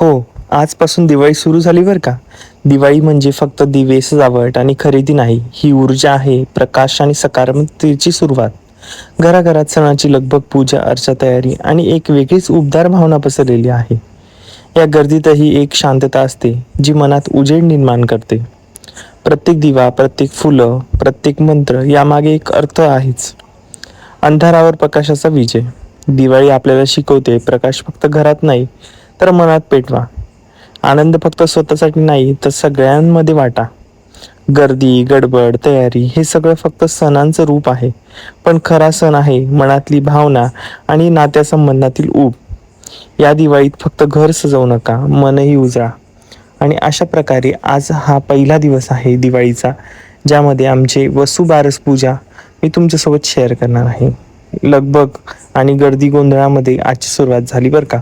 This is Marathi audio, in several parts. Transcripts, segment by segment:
हो आजपासून दिवाळी सुरू झाली बरं का? दिवाळी म्हणजे फक्त दिवे सजावट आणि खरेदी नाही ही ऊर्जा आहे प्रकाश आणि सकारात्मकतेची सुरुवात. घराघरात सणाची लगभग पूजा अर्चा तयारी आणि एक वेगळीच उबदार भावना पसरलेली आहे. या गर्दीतही एक शांतता असते जी मनात उजेड निर्माण करते. प्रत्येक दिवा प्रत्येक फुलं प्रत्येक मंत्र यामागे एक अर्थ आहेच. अंधारावर प्रकाशाचा विजय. दिवाळी आपल्याला शिकवते प्रकाश फक्त घरात नाही तर मनात पेटवा. आनंद फक्त स्वतःसाठी नाही तर सगळ्यांमध्ये वाटा. गर्दी गडबड तयारी हे सगळं फक्त सणांचं रूप आहे. पण खरा सण आहे मनातली भावना आणि नात्यासंबंधातील ऊब. या दिवाळीत फक्त घर सजवू नका मनही उजळा. आणि अशा प्रकारे आज हा पहिला दिवस आहे दिवाळीचा ज्यामध्ये आमचे वसुबारस पूजा मी तुमच्यासोबत शेअर करणार आहे. लगबग आणि गर्दी गोंधळामध्ये आजची सुरुवात झाली बरं का?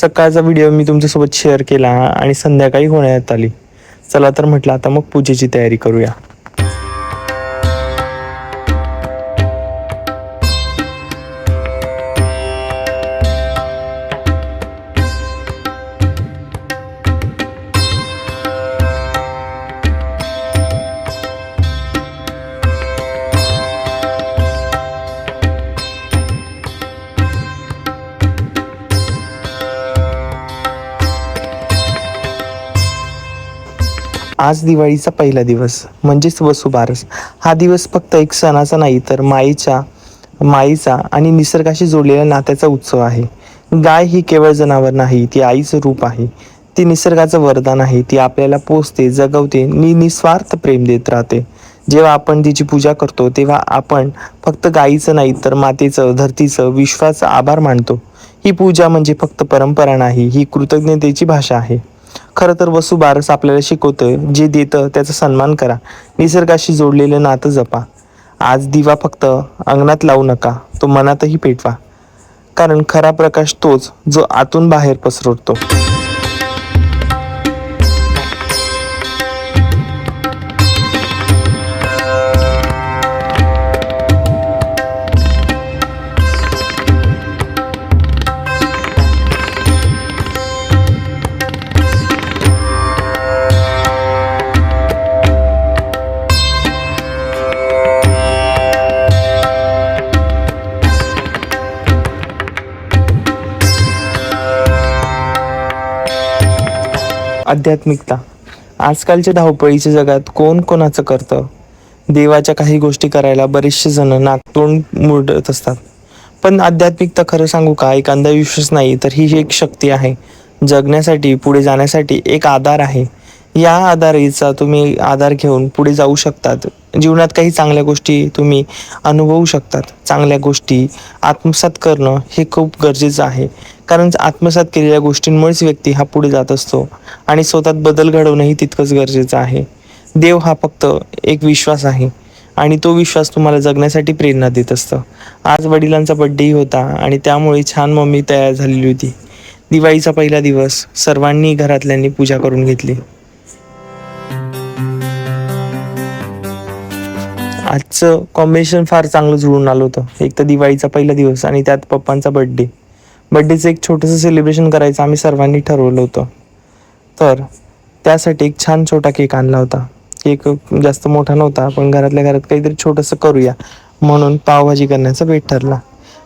सकाळचा व्हिडिओ मी तुमच्यासोबत शेअर केला आणि संध्याकाळी होण्यात आली. चला तर म्हटलं आता मग पूजेची तयारी करूया. आज दिवाळीचा पहिला दिवस म्हणजेच वसुबारस. हा दिवस फक्त एक सणाचा नाही तर माईच्या माईचा आणि निसर्गाशी जोडलेल्या नात्याचा उत्सव आहे. गाय ही केवळ जनावर नाही ती आईचं रूप आहे. ती निसर्गाचं वरदान आहे ती आपल्याला पोचते जगवते नि निस्वार्थ प्रेम देत राहते. जेव्हा आपण तिची पूजा करतो तेव्हा आपण फक्त गाईचं नाही तर मातेचं धरतीचं विश्वाचं आभार मानतो. ही पूजा म्हणजे फक्त परंपरा नाही ही कृतज्ञतेची भाषा आहे. खरं तर वसुबारस आपल्याला शिकवतं जे देतं त्याचा सन्मान करा. निसर्गाशी जोडलेलं नातं जपा. आज दिवा फक्त अंगणात लावू नका तो मनातही पेटवा. कारण खरा प्रकाश तोच जो आतून बाहेर पसरवतो. आध्यात्मिकता. आजकालच्या धावपळीच्या जगात कोण कोणाचं करतं देवाच्या काही गोष्टी करायला बरेचसे जण नागतोंड मुडत असतात. पण आध्यात्मिकता खरं सांगू का? एक अंधविश्वास नाही तर ही एक शक्ती आहे. जगण्यासाठी पुढे जाण्यासाठी एक आधार आहे. या आधारीचा तुम्ही आधार घेऊन पुढे जाऊ शकतात. जीवनात काही चांगल्या गोष्टी तुम्ही अनुभवू शकतात. चांगल्या गोष्टी आत्मसात करणं हे खूप गरजेचं आहे. कारण आत्मसात केलेल्या गोष्टींमुळेच व्यक्ती हा पुढे जात असतो आणि स्वतःत बदल घडवणंही तितकंच गरजेचं आहे. देव हा फक्त एक विश्वास आहे आणि तो विश्वास तुम्हाला जगण्यासाठी प्रेरणा देत असतं. आज वडिलांचा बड्डेही होता आणि त्यामुळे छान मम्मी तयार झालेली होती. दिवाळीचा पहिला दिवस सर्वांनी घरातल्यांनी पूजा करून घेतली. आजचं कॉम्बिनेशन फार चांगलं जुळून आलं होतं. एक तर दिवाळीचा पहिला दिवस आणि त्यात पप्पांचा बड्डे बड्डेचं एक छोटंसं सेलिब्रेशन करायचं आम्ही सर्वांनी ठरवलं होतं. तर त्यासाठी एक छान छोटा केक आणला होता. केक जास्त मोठा नव्हता पण घरातल्या घरात काहीतरी छोटंसं करूया म्हणून पावभाजी करण्याचा बेट ठरला.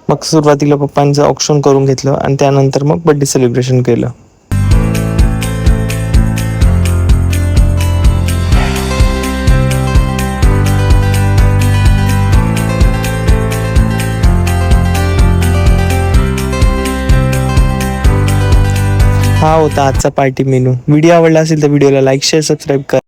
मग सुरुवातीला पप्पांचं ऑप्शन करून घेतलं आणि त्यानंतर मग बड्डे सेलिब्रेशन केलं. हा होता आजचा पार्टी मेनू. व्हिडिओ आवडला असेल तर व्हिडिओला लाईक शेअर सबस्क्राईब करा.